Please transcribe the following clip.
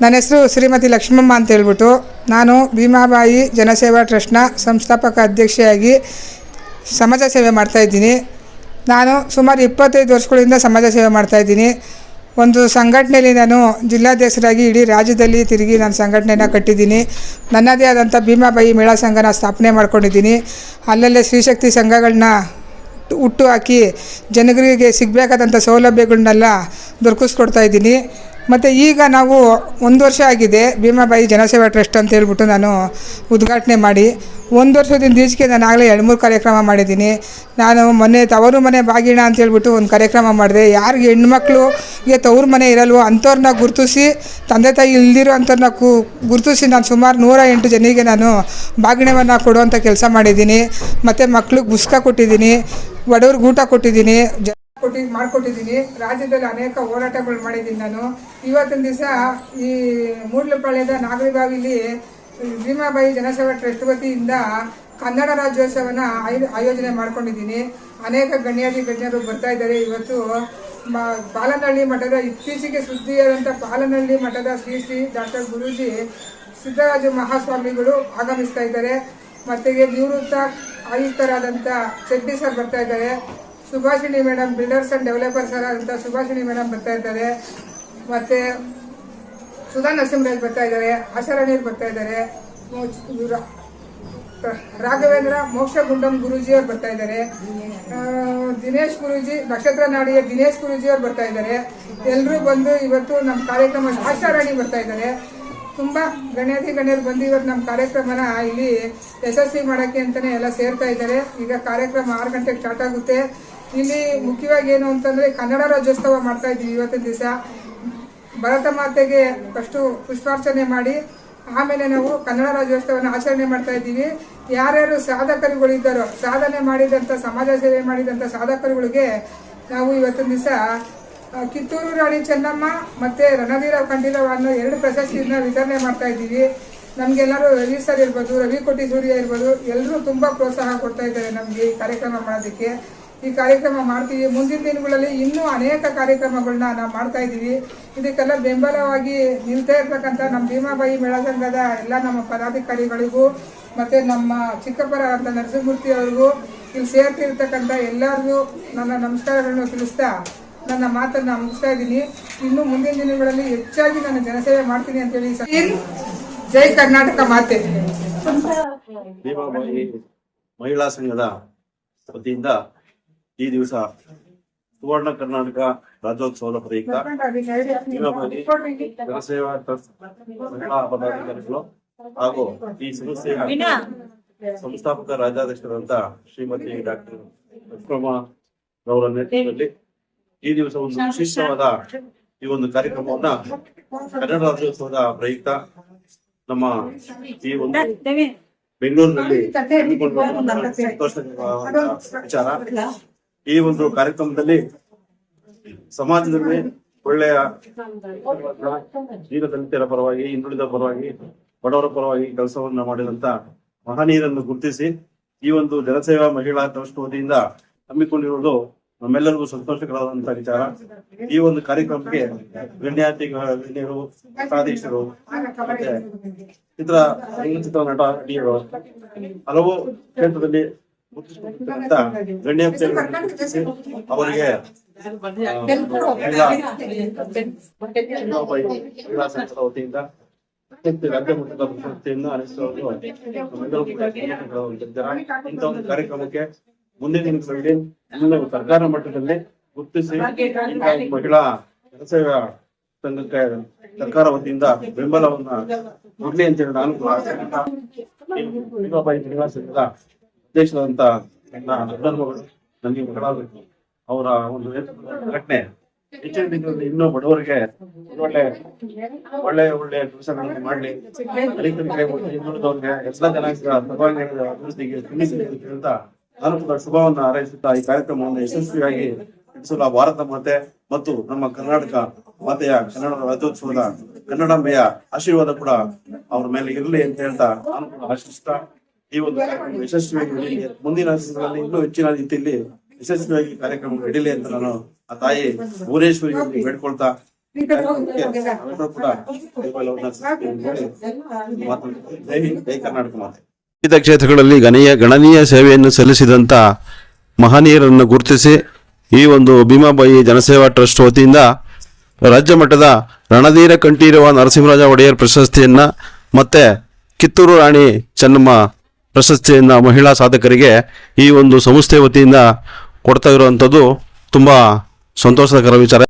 ನನ್ನ ಹೆಸರು ಶ್ರೀಮತಿ ಲಕ್ಷ್ಮಮ್ಮ ಅಂತ ಹೇಳ್ಬಿಟ್ಟು ನಾನು ಭೀಮಾಬಾಯಿ ಜನಸೇವಾ ಟ್ರಸ್ಟ್ನ ಸಂಸ್ಥಾಪಕ ಅಧ್ಯಕ್ಷೆಯಾಗಿ ಸಮಾಜ ಸೇವೆ ಮಾಡ್ತಾಯಿದ್ದೀನಿ ನಾನು ಸುಮಾರು ಇಪ್ಪತ್ತೈದು ವರ್ಷಗಳಿಂದ ಸಮಾಜ ಸೇವೆ ಮಾಡ್ತಾಯಿದ್ದೀನಿ ಒಂದು ಸಂಘಟನೆಯಲ್ಲಿ ನಾನು ಜಿಲ್ಲಾಧ್ಯಕ್ಷರಾಗಿ ಇಡೀ ರಾಜ್ಯದಲ್ಲಿ ತಿರುಗಿ ನಾನು ಸಂಘಟನೆಯನ್ನು ಕಟ್ಟಿದ್ದೀನಿ. ನನ್ನದೇ ಆದಂಥ ಭೀಮಾಬಾಯಿ ಮೇಳ ಸಂಘನ ಸ್ಥಾಪನೆ ಮಾಡ್ಕೊಂಡಿದ್ದೀನಿ. ಅಲ್ಲಲ್ಲೇ ಸ್ತ್ರೀಶಕ್ತಿ ಸಂಘಗಳನ್ನ ಹುಟ್ಟು ಹಾಕಿ ಜನಗಳಿಗೆ ಸಿಗಬೇಕಾದಂಥ ಸೌಲಭ್ಯಗಳನ್ನೆಲ್ಲ ದೊರಕಿಸ್ಕೊಡ್ತಾ ಇದ್ದೀನಿ. ಮತ್ತು ಈಗ ನಾವು ಒಂದು ವರ್ಷ ಆಗಿದೆ ಭೀಮಾಬಾಯಿ ಜನಸೇವಾ ಟ್ರಸ್ಟ್ ಅಂತ ಹೇಳ್ಬಿಟ್ಟು ನಾನು ಉದ್ಘಾಟನೆ ಮಾಡಿ. ಒಂದು ವರ್ಷದಿಂದ ಈಚೆಗೆ ನಾನು ಆಗಲೇ ಎರಡು ಮೂರು ಕಾರ್ಯಕ್ರಮ ಮಾಡಿದ್ದೀನಿ. ನಾನು ಮೊನ್ನೆ ತವರು ಮನೆ ಬಾಗಿಣ ಅಂತ ಹೇಳ್ಬಿಟ್ಟು ಒಂದು ಕಾರ್ಯಕ್ರಮ ಮಾಡಿದೆ. ಯಾರಿಗೆ ಹೆಣ್ಮಕ್ಳಿಗೆ ತವ್ರ ಮನೆ ಇರಲ್ವೋ ಅಂಥವ್ರನ್ನ ಗುರುತಿಸಿ, ತಂದೆ ತಾಯಿ ಇಲ್ದಿರೋ ಅಂಥವ್ರನ್ನ ಕು ಗುರುತಿಸಿ ನಾನು ಸುಮಾರು ನೂರ ಎಂಟು ಜನಿಗೆ ನಾನು ಬಾಗಿಣವನ್ನು ಕೊಡುವಂಥ ಕೆಲಸ ಮಾಡಿದ್ದೀನಿ. ಮತ್ತು ಮಕ್ಳಿಗೆ ಬುಸ್ಕ ಕೊಟ್ಟಿದ್ದೀನಿ, ಬಡವ್ರಿಗೆ ಊಟ ಕೊಟ್ಟಿದ್ದೀನಿ. ಜ ಕೊಟ್ಟಿ ಮಾಡಿಕೊಟ್ಟಿದ್ದೀನಿ ರಾಜ್ಯದಲ್ಲಿ ಅನೇಕ ಹೋರಾಟಗಳು ಮಾಡಿದ್ದೀನಿ ನಾನು. ಇವತ್ತಿನ ದಿವಸ ಈ ಮೂಡ್ಲಪಾಳ್ಯದ ನಾಗರಿಬಾವಿಲಿ ಭೀಮಾಬಾಯಿ ಜನಸೇವಾ ಟ್ರಸ್ಟ್ ವತಿಯಿಂದ ಕನ್ನಡ ರಾಜ್ಯೋತ್ಸವನ ಆಯೋ- ಆಯೋಜನೆ ಮಾಡ್ಕೊಂಡಿದ್ದೀನಿ ಅನೇಕ ಗಣ್ಯಾಧಿ ಗಣ್ಯರು ಬರ್ತಾ ಇದ್ದಾರೆ. ಇವತ್ತು ಬಾಲನಹಳ್ಳಿ ಮಠದ ಇತ್ತೀಚೆಗೆ ಸುದ್ದಿಯಾದಂಥ ಬಾಲನಹಳ್ಳಿ ಮಠದ ಶ್ರೀ ಶ್ರೀ ಡಾಕ್ಟರ್ ಗುರೂಜಿ ಸಿದ್ದರಾಜ ಮಹಾಸ್ವಾಮಿಗಳು ಆಗಮಿಸ್ತಾ ಇದ್ದಾರೆ. ಮತ್ತೆ ನಿವೃತ್ತ ಆಯುಕ್ತರಾದಂಥ ಚೆಡ್ಡಿ ಸರ್ ಬರ್ತಾ ಇದ್ದಾರೆ. Subhashini madam builders and developers ಅಂತ ಸುಭಾಷಿಣಿ ಮೇಡಮ್ ಬರ್ತಾ ಇದ್ದಾರೆ. ಮತ್ತೆ ಸುಧಾ ನರಸಿಂಹರಾಜ್ ಬರ್ತಾ ಇದ್ದಾರೆ ಆಶಾರಾಣಿ ಬರ್ತಾ ಇದ್ದಾರೆ ರಾಘವೇಂದ್ರ, ಮೋಕ್ಷ ಗುಂಡಂ ಅವ್ರು ಬರ್ತಾ ಇದ್ದಾರೆ. ದಿನೇಶ್ ಗುರೂಜಿ, ನಕ್ಷತ್ರ ನಾಡಿಯ ದಿನೇಶ್ ಗುರೂಜಿ ಅವ್ರು ಬರ್ತಾ ಇದ್ದಾರೆ. ಎಲ್ಲರೂ ಬಂದು ಇವತ್ತು ನಮ್ಮ ಕಾರ್ಯಕ್ರಮ, ಆಶಾರಾಣಿ ಬರ್ತಾ ಇದ್ದಾರೆ. ತುಂಬಾ ಗಣ್ಯಾತಿ ಗಣ್ಯರು ಬಂದು ಇವತ್ತು ನಮ್ಮ ಕಾರ್ಯಕ್ರಮನ ಇಲ್ಲಿ ಯಶಸ್ವಿ ಮಾಡೋಕ್ಕೆ ಅಂತಾನೆ ಎಲ್ಲ ಸೇರ್ತಾ ಇದ್ದಾರೆ. ಈಗ ಕಾರ್ಯಕ್ರಮ ಆರು ಗಂಟೆಗೆ ಸ್ಟಾರ್ಟ್ ಆಗುತ್ತೆ. ಇಲ್ಲಿ ಮುಖ್ಯವಾಗಿ ಏನು ಅಂತಂದ್ರೆ ಕನ್ನಡ ರಾಜ್ಯೋತ್ಸವ ಮಾಡ್ತಾ ಇದ್ದೀವಿ ಇವತ್ತಿನ ದಿವಸ. ಭರತ ಮಾತೆಗೆ ಫಸ್ಟು ಪುಷ್ಪಾರ್ಚನೆ ಮಾಡಿ, ಆಮೇಲೆ ನಾವು ಕನ್ನಡ ರಾಜ್ಯೋತ್ಸವನ ಆಚರಣೆ ಮಾಡ್ತಾ ಇದ್ದೀವಿ. ಯಾರ್ಯಾರು ಸಾಧಕರುಗಳಿದ್ದಾರೋ ಸಾಧನೆ ಮಾಡಿದಂಥ ಸಮಾಜ ಸೇವೆ ಮಾಡಿದಂಥ ಸಾಧಕರುಗಳಿಗೆ ನಾವು ಇವತ್ತಿನ ದಿವಸ ಕಿತ್ತೂರು ರಾಣಿ ಚೆನ್ನಮ್ಮ ಮತ್ತೆ ರಣವೀರ ಕಂಠೀರವ ಅನ್ನೋ ಎರಡು ಪ್ರಶಸ್ತಿಯನ್ನು ವಿತರಣೆ ಮಾಡ್ತಾ ಇದ್ದೀವಿ. ನಮ್ಗೆಲ್ಲರೂ ರವಿ ಸರ್ ಇರ್ಬೋದು, ರವಿ ಕೋಟಿ ಸೂರ್ಯ ಇರ್ಬೋದು ಎಲ್ಲರೂ ತುಂಬಾ ಪ್ರೋತ್ಸಾಹ ಕೊಡ್ತಾ ಇದ್ದಾರೆ ನಮಗೆ ಈ ಕಾರ್ಯಕ್ರಮ ಮಾಡೋದಕ್ಕೆ. ಈ ಕಾರ್ಯಕ್ರಮ ಮಾಡ್ತೀವಿ. ಮುಂದಿನ ದಿನಗಳಲ್ಲಿ ಇನ್ನೂ ಅನೇಕ ಕಾರ್ಯಕ್ರಮಗಳನ್ನ ನಾವು ಮಾಡ್ತಾ ಇದ್ದೀವಿ. ಇದಕ್ಕೆಲ್ಲ ಬೆಂಬಲವಾಗಿ ನಿಲ್ತಾ ಇರ್ತಕ್ಕಂಥ ನಮ್ಮ ಭೀಮಾಬಾಯಿ ಮೇಳ ಸಂಘದ ಎಲ್ಲ ನಮ್ಮ ಪದಾಧಿಕಾರಿಗಳಿಗೂ ಮತ್ತು ನಮ್ಮ ಚಿಕ್ಕಪ್ಪರ ಅಂತ ನರಸಿಂಹಮೂರ್ತಿ ಅವ್ರಿಗೂ ಇಲ್ಲಿ ಸೇರ್ತಿರ್ತಕ್ಕಂಥ ಎಲ್ಲರಿಗೂ ನನ್ನ ನಮಸ್ಕಾರಗಳನ್ನು ತಿಳಿಸ್ತಾ ನನ್ನ ಮಾತನ್ನ ಮುಗಿಸ್ತಾ ಇದ್ದೀನಿ. ಇನ್ನು ಮುಂದಿನ ದಿನಗಳಲ್ಲಿ ಹೆಚ್ಚಾಗಿ ನಾನು ಜನಸೇವೆ ಮಾಡ್ತೀನಿ ಅಂತೇಳಿ ಹೇಳಿ ಜೈ ಕರ್ನಾಟಕ ಮಾತೆ. ಭೀಮಾಬಾಯಿ ಮಹಿಳಾ ಸಂಘದ ವತಿಯಿಂದ ಈ ದಿವಸ ಸುವರ್ಣ ಕರ್ನಾಟಕ ರಾಜ್ಯೋತ್ಸವದ ಪ್ರಯುಕ್ತ ಭೀಮಾಬಾಯಿ ಜನಸೇವಾ ಟ್ರಸ್ಟ್ ಮಹಿಳಾ ಪದಾಧಿಕಾರಿಗಳು ಹಾಗೂ ಈ ಸಂಸ್ಥೆಯ ಸಂಸ್ಥಾಪಕ ರಾಜ್ಯಾಧ್ಯಕ್ಷರಾದಂತ ಶ್ರೀಮತಿ ಡಾಕ್ಟರ್ ಲಕ್ಷ್ಮಮ್ಮ ರವರ ನೇತೃತ್ವದಲ್ಲಿ ಈ ದಿವಸ ಒಂದು ವಿಶಿಷ್ಟವಾದ ಈ ಒಂದು ಕಾರ್ಯಕ್ರಮವನ್ನ ಕನ್ನಡ ರಾಜ್ಯೋತ್ಸವದ ಪ್ರಯುಕ್ತ ನಮ್ಮ ಈ ಒಂದು ಬೆಂಗಳೂರಿನಲ್ಲಿ ವಿಚಾರ. ಈ ಒಂದು ಕಾರ್ಯಕ್ರಮದಲ್ಲಿ ಸಮಾಜದಲ್ಲಿ ಒಳ್ಳೆಯ ದಲಿತರ ಪರವಾಗಿ, ಹಿಂದುಳಿದ ಪರವಾಗಿ, ಬಡವರ ಪರವಾಗಿ ಕೆಲಸವನ್ನ ಮಾಡಿದಂತ ಮಹನೀಯರನ್ನು ಗುರುತಿಸಿ ಈ ಒಂದು ಜನಸೇವಾ ಮಹಿಳಾ ಟ್ರಸ್ಟ್ ವತಿಯಿಂದ ಹಮ್ಮಿಕೊಂಡಿರುವುದು ನಮ್ಮೆಲ್ಲರಿಗೂ ಸಂತೋಷಕರವಾದಂತಹ ವಿಚಾರ. ಈ ಒಂದು ಕಾರ್ಯಕ್ರಮಕ್ಕೆ ಗಣ್ಯಾತಿ ಗಣ್ಯರು ಸಾಧೀಶರು ಮತ್ತೆ ಚಿತ್ರ ನಟ, ನಟಿಯರು ಹಲವು ಕ್ಷೇತ್ರದಲ್ಲಿ ಗಣ್ಯ ಅವರಿಗೆ ವತಿಯಿಂದ ಪ್ರಶಸ್ತಿಯನ್ನು ಇಂಥ ಒಂದು ಕಾರ್ಯಕ್ರಮಕ್ಕೆ ಮುಂದಿನ ದಿನಗಳಲ್ಲಿ ಇನ್ನು ಸರ್ಕಾರ ಮಟ್ಟದಲ್ಲಿ ಗುರುತಿಸಿ ಮಹಿಳಾ ಜನಸೇವಾ ಸಂಘಕ್ಕೆ ಸರ್ಕಾರ ವತಿಯಿಂದ ಬೆಂಬಲವನ್ನ ಕೊಡ್ಲಿ ಅಂತ ಹೇಳಿ ನಾನು ದೊಡ್ಡಮ್ಮಗಳು ನನಗೆ ಅವರ ಒಂದು ಘಟನೆ ಹೆಚ್ಚಿನ ಇನ್ನೂ ಬಡವರಿಗೆ ಒಳ್ಳೆ ಒಳ್ಳೆ ಒಳ್ಳೆ ಕೆಲಸಗಳನ್ನು ಮಾಡಲಿ. ರೈತರಿಗೆ ಇನ್ನುಳಿದವ್ರಿಗೆ ಎಲ್ಲ ಸರ್ವಾಂಗೀಣ ಅಭಿವೃದ್ಧಿಗೆ ಅಂತ ನಾನು ಕೂಡ ಶುಭವನ್ನ ಹಾರೈಸುತ್ತಾ ಈ ಕಾರ್ಯಕ್ರಮವನ್ನು ಯಶಸ್ವಿಯಾಗಿ ನಡೆಸಲು ಭಾರತ ಮಾತೆ ಮತ್ತು ನಮ್ಮ ಕರ್ನಾಟಕ ಮಾತೆಯ ಕನ್ನಡ ರಾಜ್ಯೋತ್ಸವದ ಕನ್ನಡಾಂಬೆಯ ಆಶೀರ್ವಾದ ಕೂಡ ಅವ್ರ ಮೇಲೆ ಇರಲಿ ಅಂತ ಹೇಳ್ತಾ ನಾನು ಕೂಡ ಆಶಿಸ್ತಾ ಈ ಒಂದು ಕಾರ್ಯಕ್ರಮ ಯಶಸ್ವಿಯಾಗಿ ನಡೀಲಿ. ಮುಂದಿನ ದಿನಗಳಲ್ಲಿ ಇನ್ನೂ ಹೆಚ್ಚಿನ ರೀತಿಯಲ್ಲಿ ಯಶಸ್ವಿಯಾಗಿ ಕಾರ್ಯಕ್ರಮ ನಡೀಲಿ ಅಂತ ನಾನು ಆ ತಾಯಿ ಭುವನೇಶ್ವರಿ ಬೇಡ್ಕೊಳ್ತಾ ವಿವಿಧ ಕ್ಷೇತ್ರಗಳಲ್ಲಿ ಗಣನೀಯ ಗಣನೀಯ ಸೇವೆಯನ್ನು ಸಲ್ಲಿಸಿದಂತ ಮಹನೀಯರನ್ನು ಗುರುತಿಸಿ ಈ ಒಂದು ಭೀಮಾಬಾಯಿ ಜನಸೇವಾ ಟ್ರಸ್ಟ್ ವತಿಯಿಂದ ರಾಜ್ಯ ಮಟ್ಟದ ರಣಧೀರ ಕಂಠೀರವ ನರಸಿಂಹರಾಜ ಒಡೆಯರ್ ಪ್ರಶಸ್ತಿಯನ್ನ ಮತ್ತೆ ಕಿತ್ತೂರು ರಾಣಿ ಚೆನ್ನಮ್ಮ ಪ್ರಶಸ್ತಿಯನ್ನ ಮಹಿಳಾ ಸಾಧಕರಿಗೆ ಈ ಒಂದು ಸಂಸ್ಥೆ ವತಿಯಿಂದ ಕೊಡ್ತಾ ಇರುವಂಥದ್ದು ತುಂಬ ಸಂತೋಷಕರ ವಿಚಾರ.